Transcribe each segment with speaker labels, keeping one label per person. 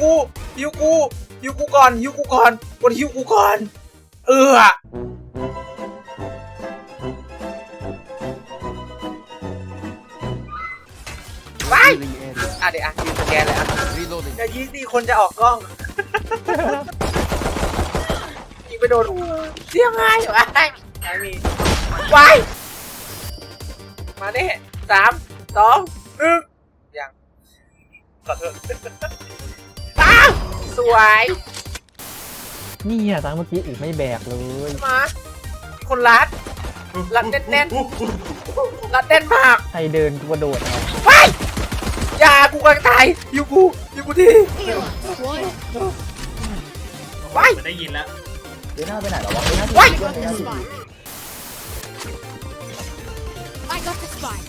Speaker 1: กูฮิวกูฮิวกูก่อนฮิวกูก่อนกดฮิวกูก่อน เออไป
Speaker 2: Revealing area.
Speaker 1: อะเดี๋ยวอะยิงสแกนเลยอะ
Speaker 2: Reloading.
Speaker 1: อย่ายิงดิคนจะออกกล้องยิงไปโดนเสียงไงวะไม่มีไว้มาเน่สามสองหนึ่งยังขอโทษอ้าว สวย
Speaker 3: นี่อะตามเมื่อกี้อีกไม่แบกเลย
Speaker 1: มาคนรัดรัดแน่นๆรัดแน่นมาก
Speaker 3: ใครเดินกูกระโดดเอา
Speaker 1: ไปอย่ากูกำลังตายอยู่กูอยู่กูทีไป
Speaker 4: มันได้ยินแล้ว
Speaker 3: เดินหน้าไปไหนหรอวะเดินหน้า
Speaker 1: ไว้
Speaker 3: เดินหน้า
Speaker 5: I got the spike.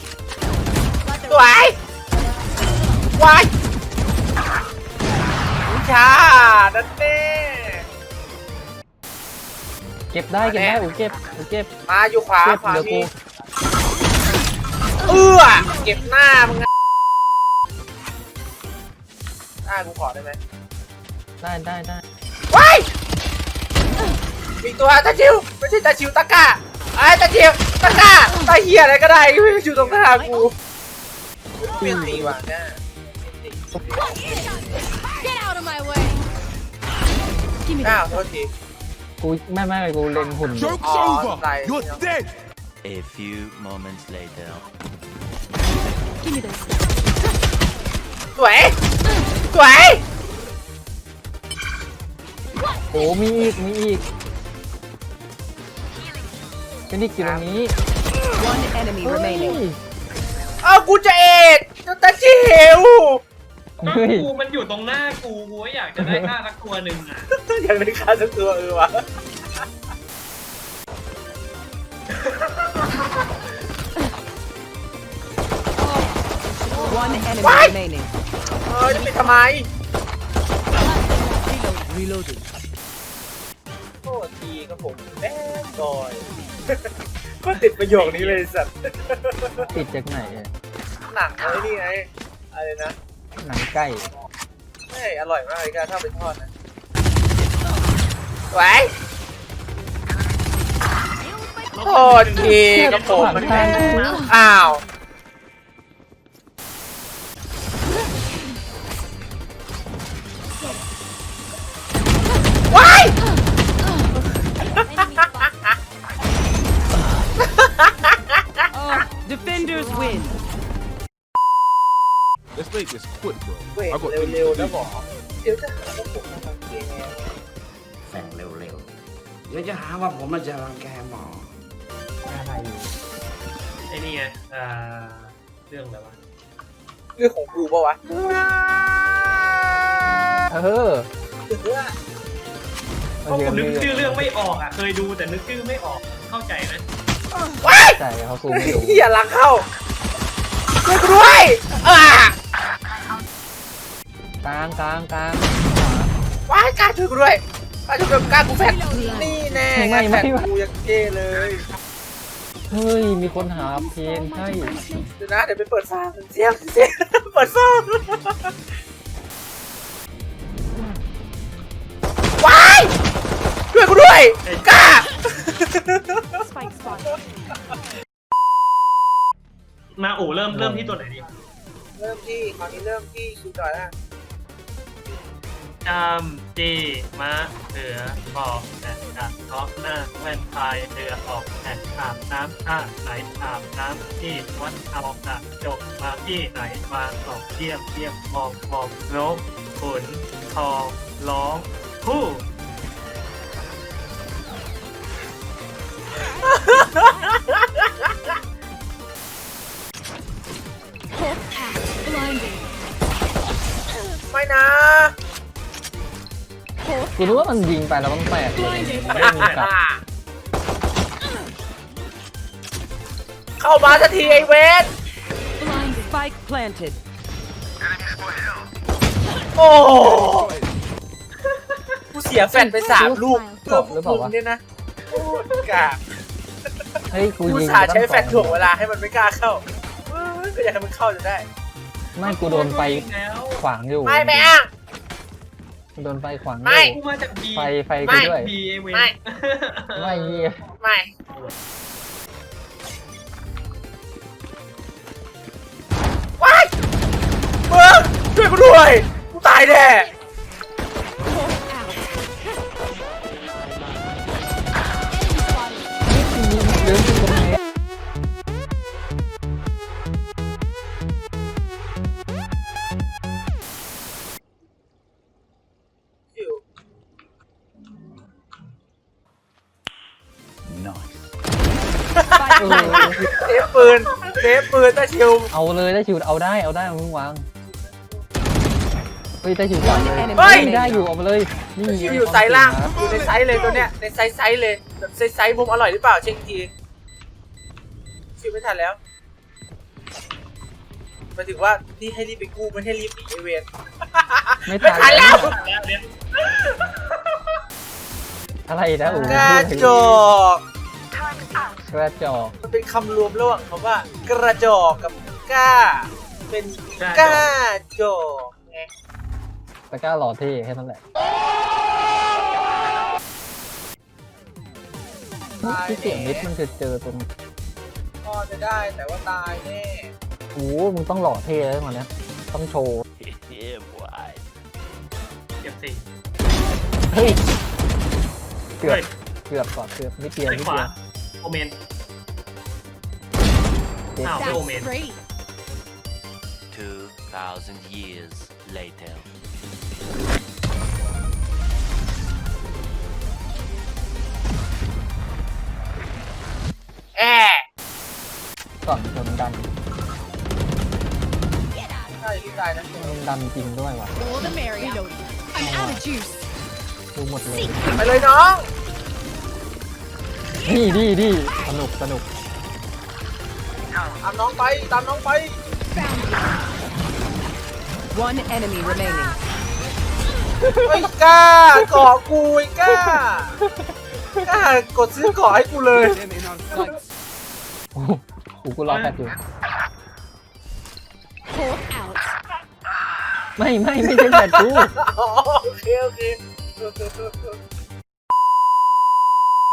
Speaker 1: สวยวายวิ ชานั่นเน่
Speaker 3: เก็บได้เก็บได้อูเก็บอูเก็บ
Speaker 1: มาอยู่ขวา
Speaker 3: เก็บ
Speaker 1: ขวา
Speaker 3: เดี๋ยว
Speaker 1: มี
Speaker 3: กู
Speaker 1: เอื้อเก็บหน้ามึงนะหน้ากูขอได้ไหม
Speaker 3: ได้ได้ได้
Speaker 1: ว้ายมีตัวตาชิวไม่ใช่ตาชิวตะกร้าไอ้ตาชิวตะกร้าตาเหี้ยอะไรก็ได้อยู่ตรงหน้ากูเปลี่ยนตีว่ะเนี่ย
Speaker 5: Get out of my way. Give me
Speaker 1: อ้าว
Speaker 5: that.
Speaker 1: โทษที
Speaker 3: กูไม่ไม่กูเล็งหุ่นอยู่
Speaker 1: Joke's
Speaker 2: Oh,
Speaker 1: over. You're
Speaker 2: dead.
Speaker 6: A few moments later.
Speaker 5: Give me this.
Speaker 1: สวย สวย
Speaker 3: โอ้มีอีกมีอีกเป็นอีกอยู่ตรงนี้
Speaker 7: One enemy
Speaker 3: เฮ้ย
Speaker 7: remaining.
Speaker 1: เอากูจะเอ็ดตาชิว
Speaker 4: ก็
Speaker 3: เฮ้ย
Speaker 4: กูมันอยู่ตรงหน้ากูกูก็อยากจะได้ฆ่าสักตัวหนึ่งอะ
Speaker 1: อยากได้ค่าสักตัวเออวะ
Speaker 7: One enemy
Speaker 1: What?
Speaker 7: remaining.
Speaker 1: เออจะไปทำไม
Speaker 7: Reloading.
Speaker 1: โทษทีครับผมแบดบอยก็ติดประโยคนี้เลยสัตว์
Speaker 3: ติดจากไหนอะ
Speaker 1: หนังเลยนี่ไงอะไรนะ
Speaker 3: หนังไก่
Speaker 1: ไม่อร่อยมากเลยการถ้าไปทอดนะไหวโทษทีครับผมมันแค่อ้าว
Speaker 2: make this quick, bro.
Speaker 1: เว้ย
Speaker 2: I got
Speaker 1: เร็วๆนะบอกเดี๋ยวจะหาว่าผมทำเองไง
Speaker 8: แฝงเร็วๆ เดี๋ยวจะหาว่าผมมาจะรังแกหมอ
Speaker 3: อะไรอยู่
Speaker 4: ไอ้นี่ไงอ่าเรื่องอะไรวะ
Speaker 1: เรื่องของกูปะวะ
Speaker 3: เออ
Speaker 4: เพราะกูนึกชื่อเรื่องไม่ออกอะ เคยดูแต่นึกชื่อไม่ออกเข้าใจไหม
Speaker 1: ว้าย
Speaker 3: ใจเขาซูมไม่รู้
Speaker 1: เฮียหลังเข้าช่วยกูด้วยอ่า ก
Speaker 3: ลางกลางกลาง
Speaker 1: ว้ายกล้าช่วยกูด้วยกล้าช่วยกูกล้ากูแฟนนี่แน่
Speaker 3: ไม่ไม่
Speaker 1: แฟน
Speaker 3: ไม่
Speaker 1: กูยังเก้เลย
Speaker 3: เฮ้ยมีคนหาเพลงให้
Speaker 1: เดี๋ยวนะเดี๋ยวไปเปิดฟาร์มเสียงเสียงเปิดฟาร์มว้ายช่วยกูด้วยกล้า
Speaker 5: Spike spot.
Speaker 4: มาโอ้เริ่มเริ่มที่ตัวไหนดี
Speaker 1: เริ่มที่คราวนี้เริ่มที่คิวจอยนะ
Speaker 4: จามจีมะเสือบอกแต่ดักเนาะหน้าแว่นพายเรือออกแต่อาบน้ำท่าไหนอาบน้ำที่วัดเอากระจกมาที่ไหนมาสองเทียบเทียบมองมองนกขุนทองร้องผู้
Speaker 5: Hawk pass. Blinding.
Speaker 1: ไม่นะ
Speaker 3: กูรู้ว่ามันยิงไปแล้วมันแตกเลย
Speaker 5: blinded.
Speaker 3: ไม่มีกลับ
Speaker 1: เข้ามาสักทีไอเวน
Speaker 5: Blinded.
Speaker 7: Spike planted.
Speaker 1: โอ้กูเสียแฟนไปสามลูก
Speaker 3: จบหรือเปล่าวะ
Speaker 1: มึงเนี่ยนะโอ้กา
Speaker 3: เฮ้ยกู
Speaker 1: กู
Speaker 3: ยิง
Speaker 1: สาห์ใช้
Speaker 3: ตั้ง
Speaker 1: แฟนถ่วงเวลาให้มันไม่กล้าเข้าเออก็อยากให้มันเข้าจะได้
Speaker 3: ไม่กูโดนไป
Speaker 4: แล้ว
Speaker 3: ขวางอยู่
Speaker 1: ไม่ไม่อะ
Speaker 3: โดนไฟขวาง
Speaker 1: ไม่
Speaker 3: อยู่
Speaker 4: กูมาจากบี
Speaker 3: ไฟไฟ
Speaker 1: ไม่
Speaker 3: กูด้วย
Speaker 4: บีเอเวน
Speaker 1: ไม่
Speaker 3: ไม่เหี้ย
Speaker 1: ไม่ ว้ายมึงช่วยกูด้วย กูตายแน่
Speaker 3: เออ
Speaker 1: เซฟปืนเซฟปืนตาชิว
Speaker 3: เอาเลยได้ชิวเอาได้เอาได้เอามึงวางเฮ้ยได้ชิวก่อนเลย
Speaker 7: เฮ้ย
Speaker 3: ได้อยู่เอาไปเลยนี่
Speaker 1: ชิวอยู่ไซส์ล่างอยู่ในไซส์เลยตัวเนี้ยในไซส์ไซส์เลยแบบไซส์ไซส์มุมอร่อยหรือเปล่าเช็คอีกทีชิวไม่ทันแล้วหมายถึงว่านี่ให้รีบไปกู้ไม่ให้รีบหนีไอเวน
Speaker 3: ไม่
Speaker 1: ไม่ทันแล้ว
Speaker 4: แล้วเนี่ย
Speaker 3: อะไรนะโอ้โห
Speaker 1: กระจอก
Speaker 3: กระจอก
Speaker 1: มันเป็นคำรวมระหว่างคำว่า กระจอกกับกล้า เป็นกล้าจอกไง
Speaker 3: ตะกร้าหล่อเท่แค่นั้นแหละ
Speaker 1: ตาย
Speaker 3: ที่เสียงนิด
Speaker 1: แน่
Speaker 3: มันจะเจอตรง
Speaker 1: พ่อจะได้แต่ว่าตายแน่
Speaker 3: โอ้โหมึงต้องหล่อเท่แล้วมาเนี้ยต้องโชว์
Speaker 6: yeah, boy.
Speaker 4: เก็บสี่
Speaker 3: เฮ้ยเกือบ
Speaker 4: เฮ้ย
Speaker 3: เกือบก่อนเกือบนิดเดียว
Speaker 4: ไป
Speaker 3: นิด
Speaker 4: ขวา
Speaker 3: เดียว
Speaker 4: โอเมน
Speaker 3: เจ็บ
Speaker 4: อ้าว
Speaker 5: That's
Speaker 4: Oh, man.
Speaker 5: great.
Speaker 6: Two thousand years later.
Speaker 1: แอะ
Speaker 3: ก่อนโดนดัน
Speaker 1: ใช่ที่ตายนะ
Speaker 3: โดนดันจริงด้วยว่ะ
Speaker 5: All the merrier. I'm out of juice.
Speaker 3: ดูหมดเลย
Speaker 1: ไปเลยน้อง
Speaker 3: นี่ดีดีสนุกสนุก
Speaker 1: ตามน้องไปตามน้องไป
Speaker 7: One enemy remaining.
Speaker 1: ไอ้ยกล้าเกาะกูไอ้กล้ากล้ากดซื้อเกาะให้กูเลย
Speaker 3: โอ้โหกูกูรอแป๊บอยู่
Speaker 5: Hawk out.
Speaker 3: ไม่ไม่ไม่ใช่แบตกู
Speaker 1: อ๋อโอเคโอเค